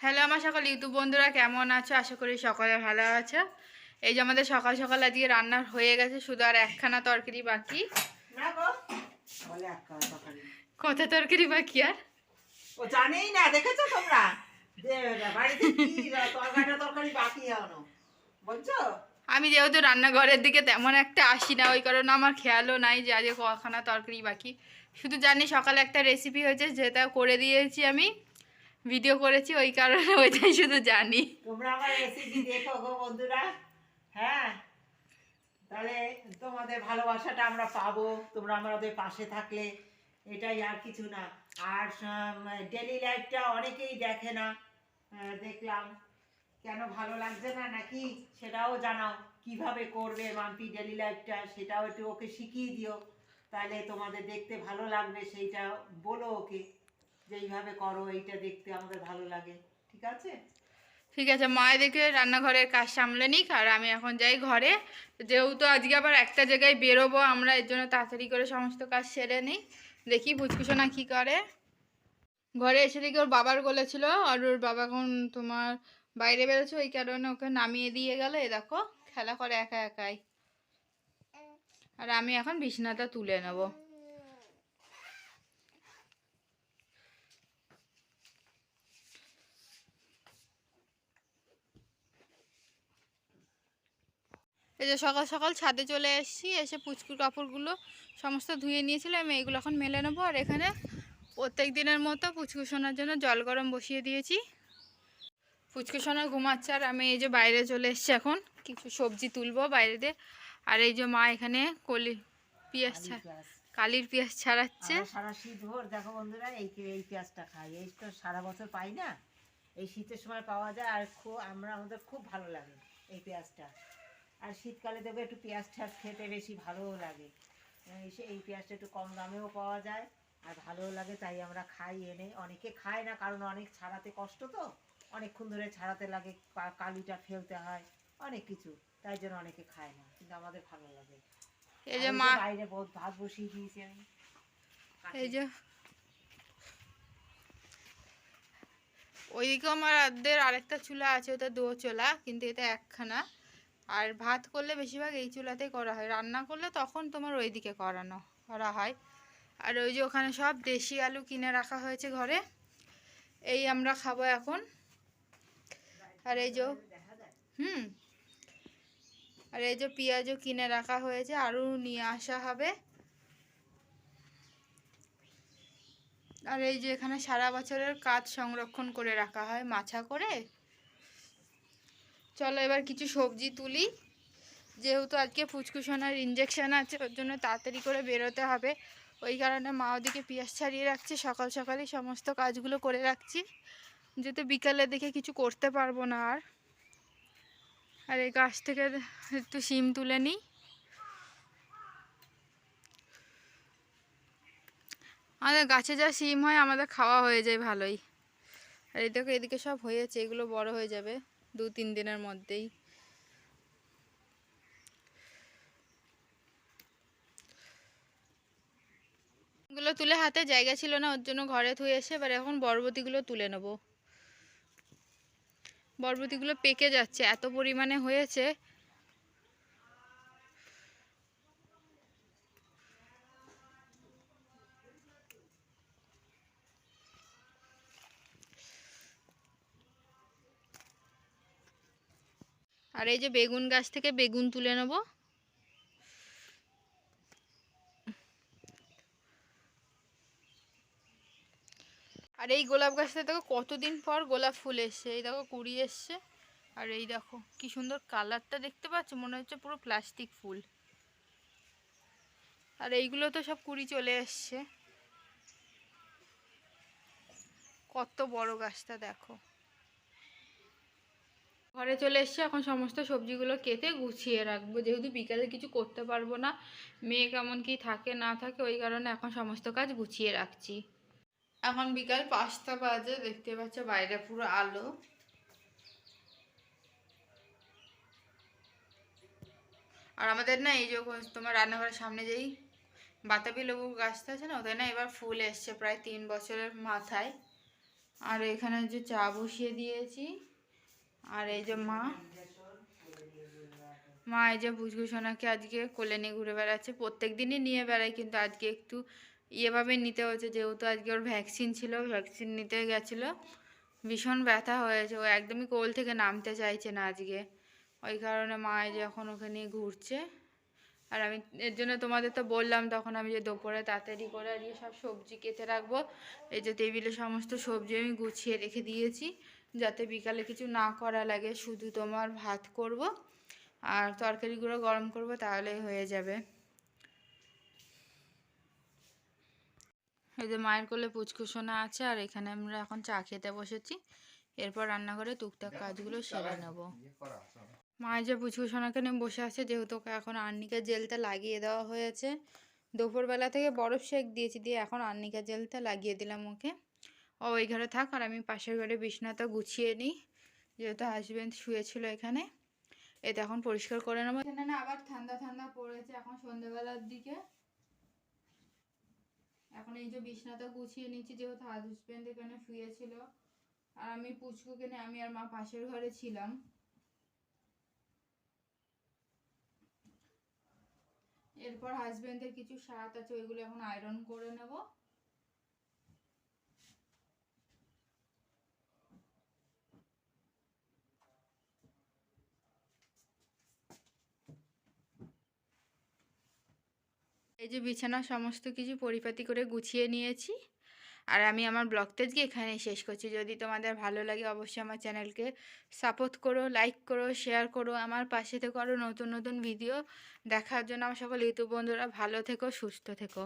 Hello আমার সকল YouTube বন্ধুরা কেমন আছো? আশা করি সকলে ভালো আছো। এই যে আমাদের সকাল সকাল আজকে রান্না হয়ে গেছে শুধু আর একখানা তরকারি বাকি। কত তরকারি। বাকি আর? ও জানেই না দেখেছ তোমরা? আমি যেহেতু রান্নাঘরের দিকে তেমন একটা আসি না ওই কারণে আমার খেয়ালও নাই যে আজকে কখানা তরকারি বাকি। শুধু জানি সকালে একটা রেসিপি হয়েছে যেটা করে দিয়েছি আমি। ভিডিও করেছি, ওই কারণে ওইটাই শুধু জানি। তোমরা আমার রেসিপি দেখো গো বন্ধুরা। হ্যাঁ? তাহলে তোমাদের ভালোবাসাটা আমরা পাবো, তোমরা আমাদের পাশে থাকলে, এটাই আর কিছু না। আর ডেলি লাইফটা অনেকেই দেখে না। দেখলাম। কেন ভালো লাগছে না নাকি? সেটাও জানাও। কীভাবে করবে মাম্পি ডেলি লাইফটা সেটাও একটু ওকে শিখিয়ে দিও। তাহলে তোমাদের দেখতে ভালো লাগবে, সেইটা বলো ওকে। যে এইভাবে করো, এইটা দেখতে আমাদের ভালো লাগে। ঠিক আছে? ঠিক আছে মায়ের দেখে রান্নাঘরের কাজ সামলে নিক, আর আমি এখন যাই ঘরে। যেহেতু আজকে আবার একটা জায়গায় বেরোবো, আমরা এর জন্য তাড়াতাড়ি করে সমস্ত কাজ সেরে নিই। দেখি পুচকুসোনা কী করে। ঘরে এসে দেখি ওর বাবার বলেছিল আর ওর বাবা এখন তোমার বাইরে বেরোচ্ছে, ওই কারণে ওকে নামিয়ে দিয়ে গেল। এ দেখো, খেলা করে একা একাই। আর আমি এখন বিছানাটা তুলে নেব। এই যে সকাল সকাল ছাদে চলে এসেছি এসে পুচকুর কাপড়গুলো সমস্ত ধুয়ে নিয়েছিলাম আমি এইগুলো এখন মেলে নেব। আর এখানে প্রত্যেক দিনের মতো পুচকু সোনার জন্য জল গরম বসিয়ে দিয়েছি। পুচকু সোনা ঘুমাচ্ছে আর আমি এই যে বাইরে চলে এসেছি এখন কিছু সবজি তুলবো বাইরে দিয়ে। আর এই যে মা এখানে কলি পেঁয়াজ ছা কালির পেঁয়াজ। ছাড়াচ্ছে। সারা শীত ভোর দেখো বন্ধুরা এই এই পেঁয়াজটা খাই। এই তো সারা বছর পাই না এই শীতের সময় পাওয়া যায় আর খুব আমরা আমাদের খুব ভালো লাগে এই পেঁয়াজটা। আর শীতকালে দেখবে একটু পেঁয়াজ ঠ্যাস খেতে বেশি ভালোও লাগে। এই এই পেঁয়াজটা একটু কম দামেও পাওয়া যায় আর ভালোও লাগে তাই আমরা খাই এনে। অনেকে খায় না কারণ অনেক ছাড়াতে কষ্ট তো। অনেকক্ষণ ধরে ছাড়াতে লাগে কালিটা ফেলতে হয় অনেক কিছু। তাই জন্য অনেকে খায় না কিন্তু আমাদের ভালো লাগে। এই যে মা বাইরে বহুত ভাত বসিয়ে দিয়েছি আমি। এই যে ওইদিকে আমার আরেকটা চুলা আছে ওটা দো চুলা কিন্তু এটা একখানা। আর ভাত করলে বেশিরভাগ এই চুলাতেই করা হয়। রান্না করলে তখন তোমার ওইদিকে করানো, করা হয়। আর ওই যে ওখানে সব দেশি আলু কিনে রাখা হয়েছে ঘরে, এই আমরা খাব এখন। আর এই যে হুম। আর এই যে পেঁয়াজও কিনে রাখা হয়েছে আরও নিয়ে আসা হবে। আর এই যে এখানে সারা বছরের কাজ সংরক্ষণ করে রাখা হয়, মাছা করে। চলো এবার কিছু সবজি তুলি। যেহেতু আজকে ফুচকুসোনার ইঞ্জেকশান আছে, ওর জন্য তাড়াতাড়ি করে বেরোতে হবে। ওই কারণে মা ওদিকে পেঁয়াজ ছাড়িয়ে রাখছে, সকাল সকালই সমস্ত কাজগুলো করে রাখছি। যেহেতু বিকালে দেখে কিছু করতে পারব না আর। আর এই গাছ থেকে একটু শিম তুলে নিই। আমাদের গাছে যা শিম হয়, আমাদের খাওয়া হয়ে যায় ভালোই। আর এই দেখো, এদিকে সব হয়েছে, এগুলো বড় হয়ে যাবে। দু তিন দিনের মধ্যেই। গুলো তুলে হাতে জায়গা ছিল না, ওর জন্য ঘরে ধুয়ে এসে এবার এখন বরবতিগুলো তুলে নেব। বরবতিগুলো পেকে যাচ্ছে, এত পরিমাণে হয়েছে আর এই যে বেগুন গাছ থেকে বেগুন তুলে নেব। আর এই গোলাপ গাছটা দেখো কতদিন পর গোলাপ ফুল এসছে। এই দেখো কুড়ি এসছে। আর এই দেখো কি সুন্দর কালারটা দেখতে পাচ্ছ? মনে হচ্ছে পুরো প্লাস্টিক ফুল। আর এইগুলো তো সব কুড়ি চলে এসছে। কত বড় গাছটা দেখো। ঘরে চলে এসছে, এখন সমস্ত সবজিগুলো কেটে গুছিয়ে রাখব। যেহেতু বিকালে কিছু করতে পারব না, মেয়ে কেমন কি থাকে না থাকে, ওই কারণে এখন সমস্ত কাজ গুছিয়ে রাখছি। এখন বিকাল পাঁচটা বাজে, দেখতে পাচ্ছ বাইরে পুরো আলো। আর আমাদের না এই যে তোমার রান্নাঘরের সামনে যেই বাতাবি লেবু গাছটা আছে না, ওদের না এবার ফুল এসছে প্রায় তিন বছরের মাথায়। আর এখানে যে চা বসিয়ে দিয়েছি। আর এই যে মা মা এই যে সোনাকে আজকে কোলে নিয়ে ঘুরে বেড়াচ্ছে। প্রত্যেক দিনই নিয়ে বেড়ায়, কিন্তু আজকে একটু ইয়েভাবে নিতে হয়েছে, যেহেতু আজকে ওর ভ্যাকসিন ছিল, ভ্যাকসিন নিতে গেছিল। ভীষণ ব্যথা হয়েছে, ও একদমই কোল থেকে নামতে চাইছে না আজকে। ওই কারণে মা এই যে এখন ওকে নিয়ে ঘুরছে। আর আমি এর জন্য তোমাদের তো বললাম, তখন আমি যে দুপুরে তাড়াতাড়ি করে আর সব সবজি কেটে রাখব। এই যে টেবিলে সমস্ত সবজি আমি গুছিয়ে রেখে দিয়েছি। যাতে বিকালে কিছু না করা লাগে শুধু তোমার ভাত করব আর তরকারিগুলো গরম করব তাহলেই হয়ে যাবে। এই যে মায়ের কোলে পুচকুসোনা আছে আর এখানে আমরা এখন চা খেতে বসেছি। এরপর রান্নাঘরে টুকটাক কাজগুলো সেরে নেব। মায়ের যে পুচকুসোনাকে নিয়ে বসে আছে যেহেতু এখন আর্নিকা জেলটা লাগিয়ে দেওয়া হয়েছে। দুপুরবেলা থেকে বরফ শেক দিয়েছি দিয়ে এখন আর্নিকা জেলটা লাগিয়ে দিলাম ওকে। ও ওই ঘরে থাক আর আমি পাশের ঘরে বিছনাটা গুছিয়ে নিই। যেহেতু হাজবেন্ড শুয়েছিল এখানে। এটা এখন পরিষ্কার করে নেব। এখানে না আবার ঠান্ডা ঠান্ডা পড়েছে এখন সন্ধ্যেবেলার দিকে। এখন এই যে বিছনাটা গুছিয়ে নিচ্ছি, যেহেতু হাজবেন্ড এখানে শুয়েছিল। আর আমি পুচকুকে নিয়ে, আমি আর মা পাশের ঘরে ছিলাম। এরপর হাজবেন্ডের কিছু শার্ট আছে, ওইগুলো এখন আয়রন করে নেব। এই যে বিছানা সমস্ত কিছু পরিপাতি করে গুছিয়ে নিয়েছি। আর আমি আমার ব্লগটা এখানেই শেষ করছি। যদি তোমাদের ভালো লাগে অবশ্যই আমার চ্যানেলকে সাপোর্ট করো লাইক করো শেয়ার করো, আমার পাশে থেকে আরও নতুন নতুন ভিডিও দেখার জন্য আমার সকল ইউটিউব বন্ধুরা ভালো থেকো, সুস্থ থেকো।